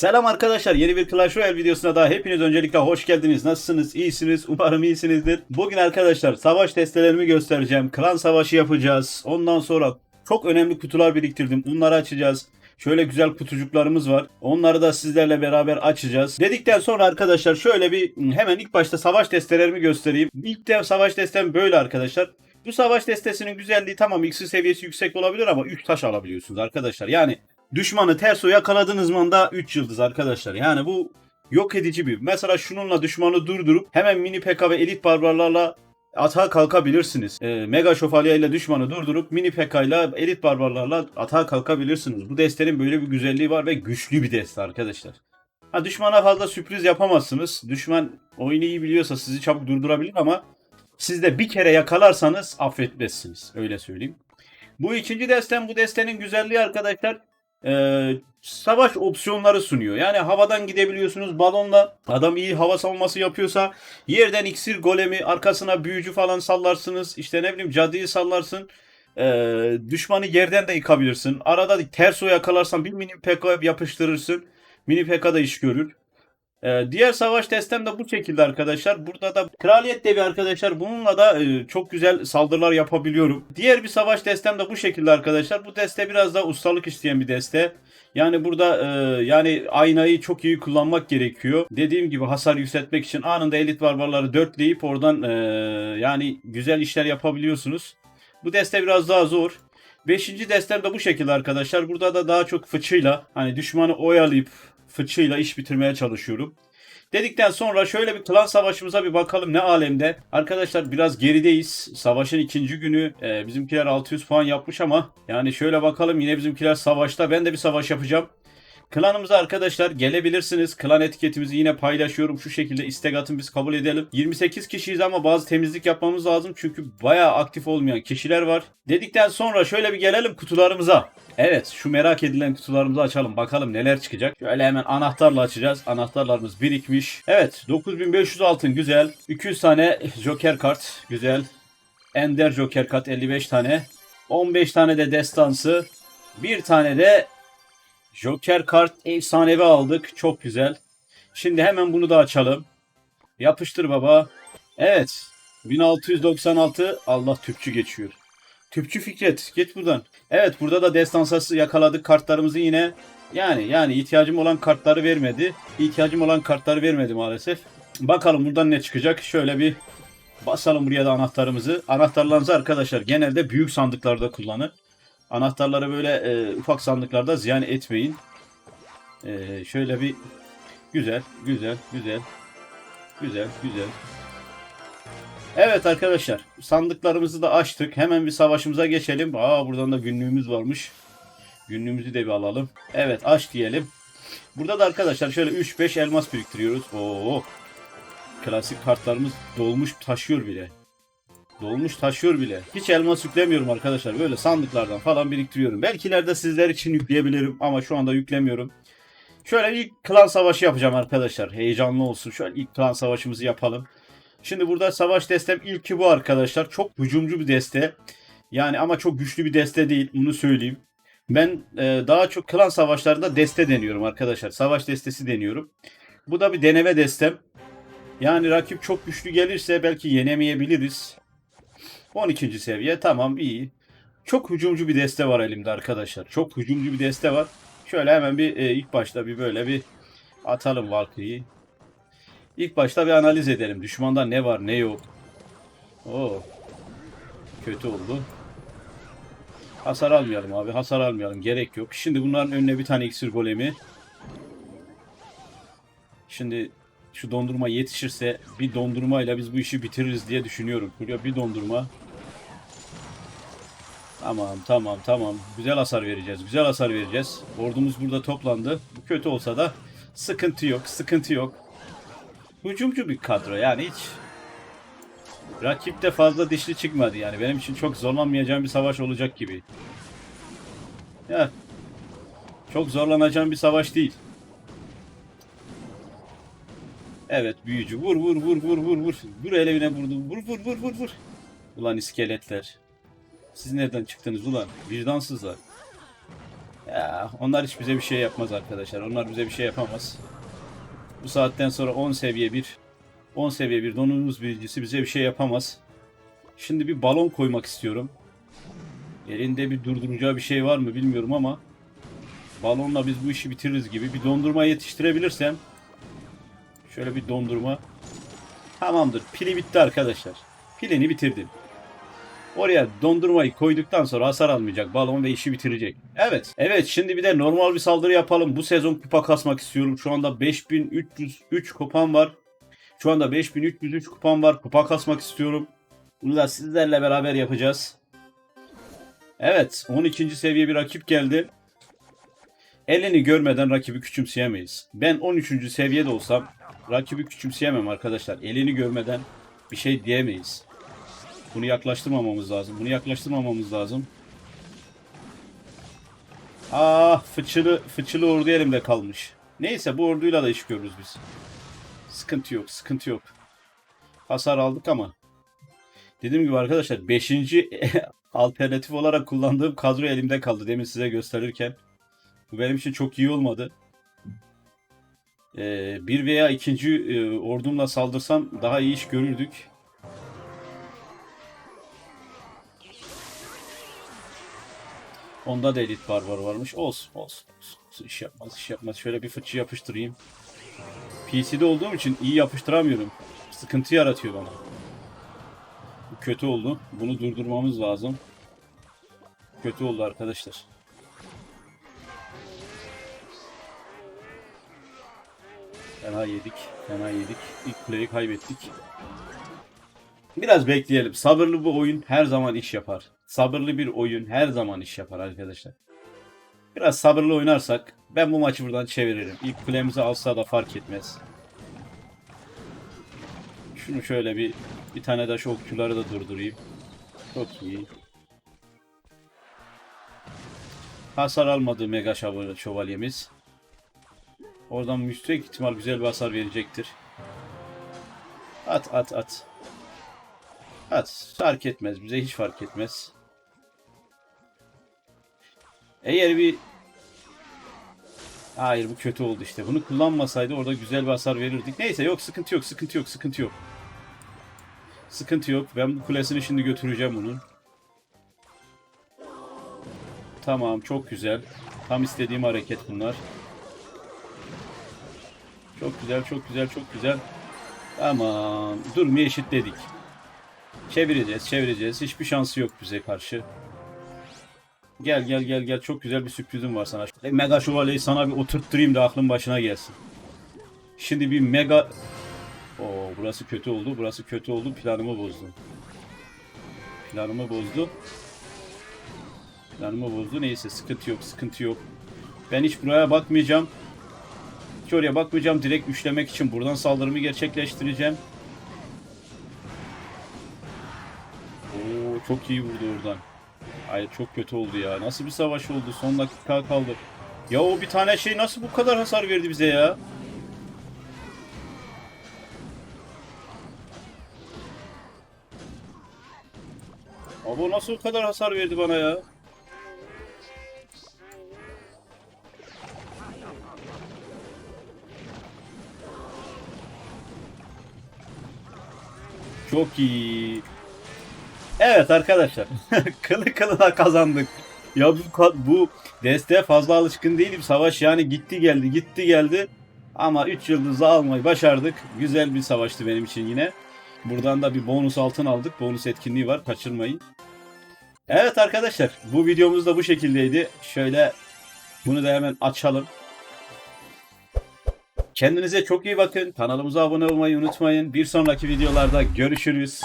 Selam arkadaşlar. Yeni bir Clash Royale videosuna daha hepiniz öncelikle hoş geldiniz. Nasılsınız? İyisiniz. Umarım iyisinizdir. Bugün arkadaşlar savaş testlerimi göstereceğim. Klan savaşı yapacağız. Ondan sonra çok önemli kutular biriktirdim. Bunları açacağız. Şöyle güzel kutucuklarımız var. Onları da sizlerle beraber açacağız. Dedikten sonra arkadaşlar şöyle bir hemen ilk başta savaş testelerimi göstereyim. İlk de savaş testem böyle arkadaşlar. Bu savaş destesinin güzelliği tamam iksir seviyesi yüksek olabilir ama 3 taş alabiliyorsunuz arkadaşlar. Yani düşmanı terso yakaladığınız anda 3 yıldız arkadaşlar. Yani bu yok edici bir. Mesela şununla düşmanı durdurup hemen mini PK ve elit barbarlarla atağa kalkabilirsiniz. Ee, Mega Şövalye ile düşmanı durdurup mini PK ile elit barbarlarla atağa kalkabilirsiniz. Bu destenin böyle bir güzelliği var ve güçlü bir deste arkadaşlar. Ha düşmana fazla sürpriz yapamazsınız. Düşman oyunu iyi biliyorsa sizi çabuk durdurabilir ama siz de bir kere yakalarsanız affetmezsiniz. Öyle söyleyeyim. Bu ikinci destem bu destenin güzelliği arkadaşlar e, savaş opsiyonları sunuyor. Yani havadan gidebiliyorsunuz balonla. Adam iyi hava savunması yapıyorsa yerden iksir golemi arkasına büyücü falan sallarsınız. İşte ne bileyim cadıyı sallarsın. E, düşmanı yerden de yıkabilirsin. Arada terso yakalarsan bir mini PK yapıştırırsın. Mini PK da iş görür. Ee, diğer savaş destem de bu şekilde arkadaşlar. Burada da kraliyet devi arkadaşlar. Bununla da e, çok güzel saldırılar yapabiliyorum. Diğer bir savaş destem de bu şekilde arkadaşlar. Bu deste biraz daha ustalık isteyen bir deste. Yani burada e, yani aynayı çok iyi kullanmak gerekiyor. Dediğim gibi hasar yükseltmek için anında elit barbarları dörtleyip oradan e, yani güzel işler yapabiliyorsunuz. Bu deste biraz daha zor. Beşinci destem de bu şekilde arkadaşlar. Burada da daha çok fıçıyla hani düşmanı oyalayıp fıçıyla iş bitirmeye çalışıyorum. Dedikten sonra şöyle bir klan savaşımıza bir bakalım ne alemde. Arkadaşlar biraz gerideyiz. Savaşın ikinci günü e, bizimkiler 600 puan yapmış ama yani şöyle bakalım yine bizimkiler savaşta. Ben de bir savaş yapacağım. Klanımıza arkadaşlar gelebilirsiniz. Klan etiketimizi yine paylaşıyorum. Şu şekilde istek atın biz kabul edelim. 28 kişiyiz ama bazı temizlik yapmamız lazım. Çünkü bayağı aktif olmayan kişiler var. Dedikten sonra şöyle bir gelelim kutularımıza. Evet şu merak edilen kutularımızı açalım. Bakalım neler çıkacak. Şöyle hemen anahtarla açacağız. Anahtarlarımız birikmiş. Evet 9500 altın güzel. 200 tane joker kart güzel. Ender joker kart 55 tane. 15 tane de destansı. Bir tane de Joker kart efsanevi aldık. Çok güzel. Şimdi hemen bunu da açalım. Yapıştır baba. Evet. 1696 Allah tüpçü geçiyor. Tüpçü Fikret git buradan. Evet burada da destansası yakaladık kartlarımızı yine. Yani yani ihtiyacım olan kartları vermedi. İhtiyacım olan kartları vermedi maalesef. Bakalım buradan ne çıkacak. Şöyle bir basalım buraya da anahtarımızı. Anahtarlarınızı arkadaşlar genelde büyük sandıklarda kullanın. Anahtarları böyle e, ufak sandıklarda ziyan etmeyin. E, şöyle bir güzel, güzel, güzel, güzel, güzel. Evet arkadaşlar sandıklarımızı da açtık. Hemen bir savaşımıza geçelim. Aa buradan da günlüğümüz varmış. Günlüğümüzü de bir alalım. Evet aç diyelim. Burada da arkadaşlar şöyle 3-5 elmas biriktiriyoruz. Oo. Klasik kartlarımız dolmuş taşıyor bile. Dolmuş taşıyor bile. Hiç elmas yüklemiyorum arkadaşlar. Böyle sandıklardan falan biriktiriyorum. Belki ileride sizler için yükleyebilirim ama şu anda yüklemiyorum. Şöyle ilk klan savaşı yapacağım arkadaşlar. Heyecanlı olsun. Şöyle ilk klan savaşımızı yapalım. Şimdi burada savaş destem ilki bu arkadaşlar. Çok hücumcu bir deste. Yani ama çok güçlü bir deste değil. Bunu söyleyeyim. Ben e, daha çok klan savaşlarında deste deniyorum arkadaşlar. Savaş destesi deniyorum. Bu da bir deneme destem. Yani rakip çok güçlü gelirse belki yenemeyebiliriz. 12. seviye tamam iyi. Çok hücumcu bir deste var elimde arkadaşlar. Çok hücumcu bir deste var. Şöyle hemen bir e, ilk başta bir böyle bir atalım Valkyrie'yi. İlk başta bir analiz edelim. Düşmanda ne var ne yok. Oo. Kötü oldu. Hasar almayalım abi. Hasar almayalım. Gerek yok. Şimdi bunların önüne bir tane iksir golemi. Şimdi şu dondurma yetişirse bir dondurmayla biz bu işi bitiririz diye düşünüyorum. Buraya bir dondurma. Tamam tamam tamam. Güzel hasar vereceğiz. Güzel hasar vereceğiz. Ordumuz burada toplandı. Bu kötü olsa da sıkıntı yok. Sıkıntı yok. Hücumcu bir kadro yani hiç rakipte fazla dişli çıkmadı yani. Benim için çok zorlanmayacağım bir savaş olacak gibi. Ya çok zorlanacağım bir savaş değil. Evet büyücü. Vur vur vur vur vur vur. Vur elevine vurdu. Vur vur vur vur vur. Ulan iskeletler. Siz nereden çıktınız ulan? Vicdansızlar. Ya onlar hiç bize bir şey yapmaz arkadaşlar. Onlar bize bir şey yapamaz. Bu saatten sonra 10 seviye bir 10 seviye bir donanımız biricisi bize bir şey yapamaz. Şimdi bir balon koymak istiyorum. Elinde bir durduracağı bir şey var mı bilmiyorum ama balonla biz bu işi bitiririz gibi. Bir dondurma yetiştirebilirsem şöyle bir dondurma tamamdır. Pili bitti arkadaşlar. Pilini bitirdim. Oraya dondurmayı koyduktan sonra hasar almayacak balon ve işi bitirecek. Evet. Evet şimdi bir de normal bir saldırı yapalım. Bu sezon kupa kasmak istiyorum. Şu anda 5303 kupam var. Şu anda 5303 kupam var. Kupa kasmak istiyorum. Bunu da sizlerle beraber yapacağız. Evet 12. seviye bir rakip geldi. Elini görmeden rakibi küçümseyemeyiz. Ben 13. seviyede olsam rakibi küçümseyemem arkadaşlar. Elini görmeden bir şey diyemeyiz. Bunu yaklaştırmamamız lazım. Bunu yaklaştırmamamız lazım. Ah fıçılı, fıçılı ordu elimde kalmış. Neyse bu orduyla da iş görürüz biz. Sıkıntı yok, sıkıntı yok. Hasar aldık ama. Dediğim gibi arkadaşlar 5. alternatif olarak kullandığım kadro elimde kaldı. Demin size gösterirken. Bu benim için çok iyi olmadı. Ee, bir veya ikinci e, ordumla saldırsam daha iyi iş görürdük. Onda da elit barbar varmış. Olsun, olsun, olsun. İş yapmaz, iş yapmaz. Şöyle bir fıçı yapıştırayım. PC'de olduğum için iyi yapıştıramıyorum. Sıkıntı yaratıyor bana. Bu kötü oldu. Bunu durdurmamız lazım. Kötü oldu arkadaşlar. Fena yedik. Fena yedik. İlk kuleyi kaybettik. Biraz bekleyelim. Sabırlı bir oyun her zaman iş yapar. Sabırlı bir oyun her zaman iş yapar arkadaşlar. Biraz sabırlı oynarsak ben bu maçı buradan çeviririm. İlk kulemizi alsa da fark etmez. Şunu şöyle bir bir tane de şu okçuları da durdurayım. Çok iyi. Hasar almadı mega şöval- şövalyemiz. Oradan yüksek ihtimal güzel bir hasar verecektir. At at at. At. Fark etmez. Bize hiç fark etmez. Eğer bir Hayır bu kötü oldu işte. Bunu kullanmasaydı orada güzel bir hasar verirdik. Neyse yok sıkıntı yok sıkıntı yok sıkıntı yok. Sıkıntı yok. Ben bu kulesini şimdi götüreceğim bunun. Tamam çok güzel. Tam istediğim hareket bunlar. Çok güzel çok güzel çok güzel. Tamam. Durumu eşitledik. Çevireceğiz çevireceğiz. Hiçbir şansı yok bize karşı. Gel gel gel gel. Çok güzel bir sürprizim var sana. E, Mega şövalyeyi sana bir oturtturayım da aklın başına gelsin. Şimdi bir mega... Oo burası kötü oldu. Burası kötü oldu. Planımı bozdu. Planımı bozdu. Planımı bozdu. Neyse sıkıntı yok. Sıkıntı yok. Ben hiç buraya bakmayacağım. Hiç oraya bakmayacağım. Direkt üçlemek için buradan saldırımı gerçekleştireceğim. Oo çok iyi vurdu oradan. Ay çok kötü oldu ya. Nasıl bir savaş oldu? Son dakika kaldı. Ya o bir tane şey nasıl bu kadar hasar verdi bize ya? Abi o nasıl o kadar hasar verdi bana ya? Çok iyi. Evet arkadaşlar. Kılı kılına kazandık. Ya bu, bu desteğe fazla alışkın değilim. Savaş yani gitti geldi gitti geldi. Ama 3 yıldızı almayı başardık. Güzel bir savaştı benim için yine. Buradan da bir bonus altın aldık. Bonus etkinliği var. Kaçırmayın. Evet arkadaşlar. Bu videomuz da bu şekildeydi. Şöyle bunu da hemen açalım. Kendinize çok iyi bakın. Kanalımıza abone olmayı unutmayın. Bir sonraki videolarda görüşürüz.